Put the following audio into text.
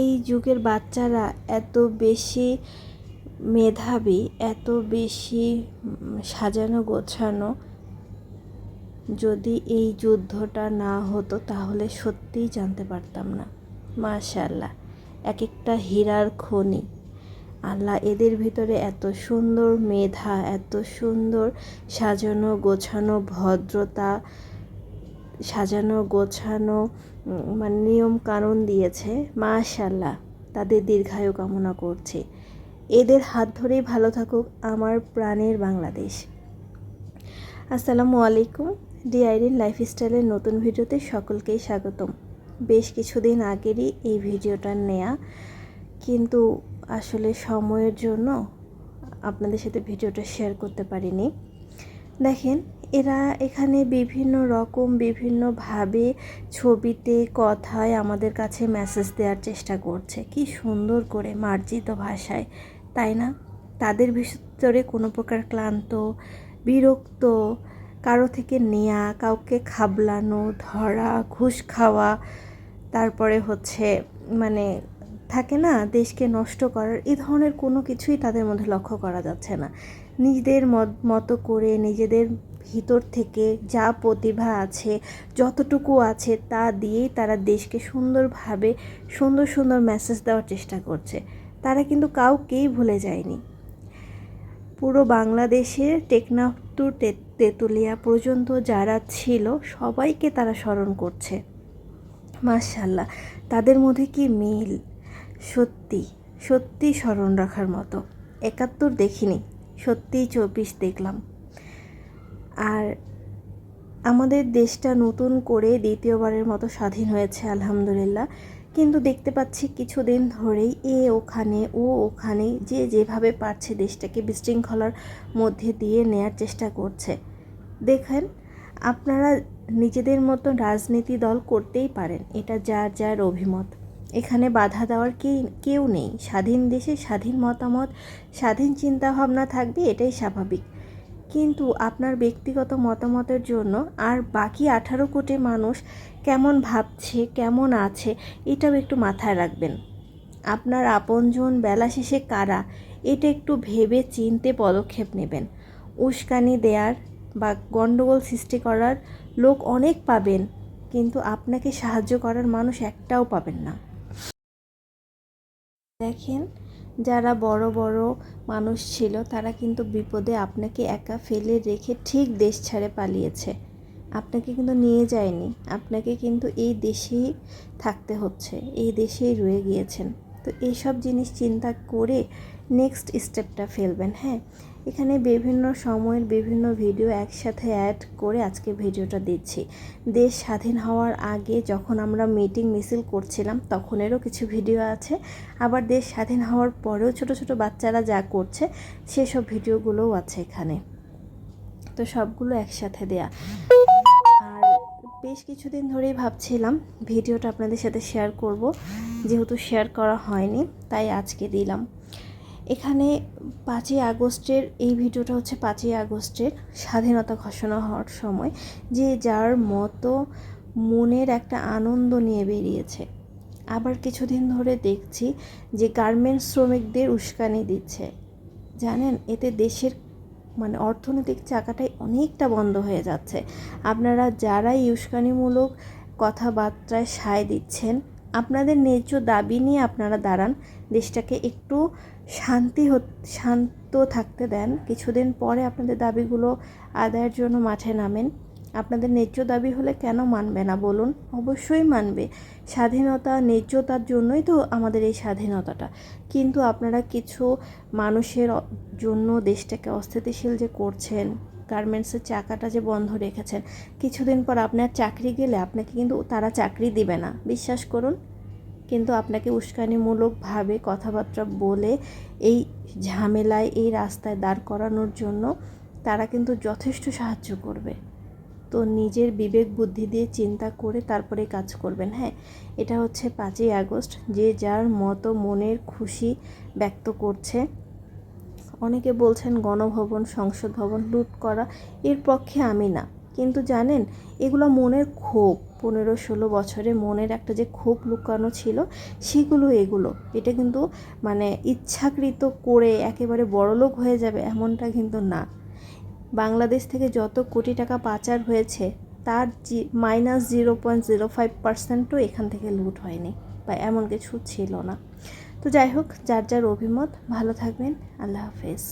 এই যুগের বাচ্চারা এত বেশি মেধাবী, এত বেশি সাজানো গোছানো। যদি এই যুদ্ধটা না হতো তাহলে সত্যিই জানতে পারতাম না। মাশাল্লাহ এক একটা হীরার খনি। আল্লাহ এদের ভিতরে এত সুন্দর মেধা, এত সুন্দর সাজানো গোছানো ভদ্রতা সাজানো, গোছানো মানে নিয়ম কানুন দিয়েছে। মাশাল্লাহ তাদের দীর্ঘায়ু কামনা করছি। এদের হাত ধরেই ভালো থাকুক আমার প্রাণের বাংলাদেশ। আসসালামু আলাইকুম ডিআইডিন লাইফস্টাইলের নতুন ভিডিওতে সকলকেই স্বাগতম। বেশ কিছুদিন আগেরই এই ভিডিওটা নেয়া, কিন্তু আসলে সময়ের জন্য আপনাদের সাথে ভিডিওটা শেয়ার করতে পারিনি। দেখেন, এরা এখানে বিভিন্ন রকম, বিভিন্নভাবে ছবিতে, কথায় আমাদের কাছে মেসেজ দেওয়ার চেষ্টা করছে। কি সুন্দর করে মার্জিত ভাষায়, তাই না? তাদের ভিতরে কোনো প্রকার ক্লান্ত, বিরক্ত, কারও থেকে নেয়া, কাউকে খাবলানো, ধরা, ঘুষ খাওয়া, তারপরে হচ্ছে মানে থাকে না, দেশকে নষ্ট করার এই ধরনের কোনো কিছুই তাদের মধ্যে লক্ষ্য করা যাচ্ছে না। নিজেদের মত- করে নিজেদের ভিতর থেকে যা প্রতিভা আছে, যতটুকু আছে তা দিয়েই তারা দেশকে সুন্দরভাবে, সুন্দর সুন্দর মেসেজ দেওয়ার চেষ্টা করছে। তারা কিন্তু কাউকেই ভুলে যায়নি। পুরো বাংলাদেশের টেকনাফ টু তে- তেঁতুলিয়া পর্যন্ত যারা ছিল, সবাইকে তারা স্মরণ করছে। মাশাল্লাহ তাদের মধ্যে কি মিল? সত্যি সত্যি স্মরণ রাখার মতো। একাত্তর দেখিনি, সত্যিই চব্বিশ দেখলাম। আর আমাদের দেশটা নতুন করে দ্বিতীয়বারের মতো স্বাধীন হয়েছে, আলহামদুলিল্লাহ। কিন্তু দেখতে পাচ্ছি কিছুদিন ধরেই এ ওখানে, ও ওখানে, যে যেভাবে পারছে দেশটাকে বিশৃঙ্খলার মধ্যে দিয়ে নেয়ার চেষ্টা করছে। দেখেন, আপনারা নিজেদের মতো রাজনীতি দল করতেই পারেন, এটা যার যার অভিমত। এখানে বাধা দেওয়ার কে, কেউ নেই। স্বাধীন দেশে স্বাধীন মতামত, স্বাধীন চিন্তাভাবনা থাকবে, এটাই স্বাভাবিক। কিন্তু আপনার ব্যক্তিগত মতামতের জন্য আর বাকি আঠারো কোটি মানুষ কেমন ভাবছে, কেমন আছে, এটাও একটু মাথায় রাখবেন। আপনার আপনজন বেলা শেষে কারা, এটা একটু ভেবে চিনতে পদক্ষেপ নেবেন। উস্কানি দেয়ার বা গণ্ডগোল সৃষ্টি করার লোক অনেক পাবেন, কিন্তু আপনাকে সাহায্য করার মানুষ একটাও পাবেন না। দেখেন, যারা বড় বড় মানুষ ছিল, তারা কিন্তু বিপদে আপনাকে একা ফেলে রেখে ঠিক দেশ ছাড়ে পালিয়েছে। আপনাকে কিন্তু নিয়ে যায়নি। আপনাকে কিন্তু এই দেশেই থাকতে হচ্ছে, এই দেশেই রয়ে গিয়েছেন। তো এইসব জিনিস চিন্তা করে নেক্সট স্টেপটা ফেলবেন হ্যাঁ? এখানে বিভিন্ন সময়ের বিভিন্ন ভিডিও একসাথে অ্যাড করে আজকে ভিডিওটা দিচ্ছি। দেশ স্বাধীন হওয়ার আগে যখন আমরা মিটিং মিছিল করছিলাম, তখনেরও কিছু ভিডিও আছে। আবার দেশ স্বাধীন হওয়ার পরেও ছোট ছোট বাচ্চারা যা করছে, সেসব ভিডিওগুলোও আছে এখানে। তো সবগুলো একসাথে দেয়া। বেশ কিছুদিন ধরেই ভাবছিলাম ভিডিওটা আপনাদের সাথে শেয়ার করব। যেহেতু শেয়ার করা হয়নি, তাই আজকে দিলাম। এখানে পাঁচই আগস্টের, এই ভিডিওটা হচ্ছে পাঁচই আগস্টের স্বাধীনতা ঘোষণা হওয়ার সময়, যে যার মতো মনের একটা আনন্দ নিয়ে বেরিয়েছে। আবার কিছুদিন ধরে দেখছি যে গার্মেন্টস শ্রমিকদের উস্কানি দিচ্ছে। জানেন, এতে দেশের মানে অর্থনৈতিক চাকাটাই অনেকটা বন্ধ হয়ে যাচ্ছে। আপনারা যারাই ইউস্কানিমূলক কথাবার্তায় সায় দিচ্ছেন, আপনাদের ন্যায্য দাবি নিয়ে আপনারা দাঁড়ান, দেশটাকে একটু শান্তি শান্ত থাকতে দেন। কিছুদিন পরে আপনাদের দাবিগুলো আদায়ের জন্য মাঠে নামেন। আপনাদের ন্যায্য দাবি হলে কেন মানবে না বলুন? অবশ্যই মানবে। স্বাধীনতা, ন্যায্যতার জন্যই তো আমাদের এই স্বাধীনতাটা। কিন্তু আপনারা কিছু মানুষের জন্য দেশটাকে অস্থিতিশীল যে করছেন, গার্মেন্টসের চাকাটা যে বন্ধ রেখেছেন, কিছুদিন পর আপনার চাকরি গেলে আপনাকে কিন্তু তারা চাকরি দিবে না। বিশ্বাস করুন। কিন্তু আপনাকে উস্কানিমূলকভাবে কথাবার্তা বলে এই ঝামেলায়, এই রাস্তায় দাঁড় করানোর জন্য তারা কিন্তু যথেষ্ট সাহায্য করবে। তো নিজের বিবেক বুদ্ধি দিয়ে চিন্তা করে তারপরে কাজ করবেন হ্যাঁ? এটা হচ্ছে পাঁচই আগস্ট, যে যার মতো মনের খুশি ব্যক্ত করছে। অনেকে বলছেন গণভবন, সংসদ ভবন লুট করা, এর পক্ষে আমি না। কিন্তু জানেন, এগুলো মনের ক্ষোভ। পনেরো ষোলো বছরে মনের একটা যে ক্ষোভ লুকানো ছিল, সেগুলো এগুলো। এটা কিন্তু মানে ইচ্ছাকৃত করে একেবারে বড়লোক হয়ে যাবে এমনটা কিন্তু না। বাংলাদেশ থেকে যত কোটি টাকা পাচার হয়েছে, তার G minus zero point zero five পার্সেন্টও এখান থেকে লুট হয়নি বা এমন কিছু ছিল না। তো যাই হোক, যার যার অভিমত, ভালো থাকবেন। আল্লাহ হাফেজ।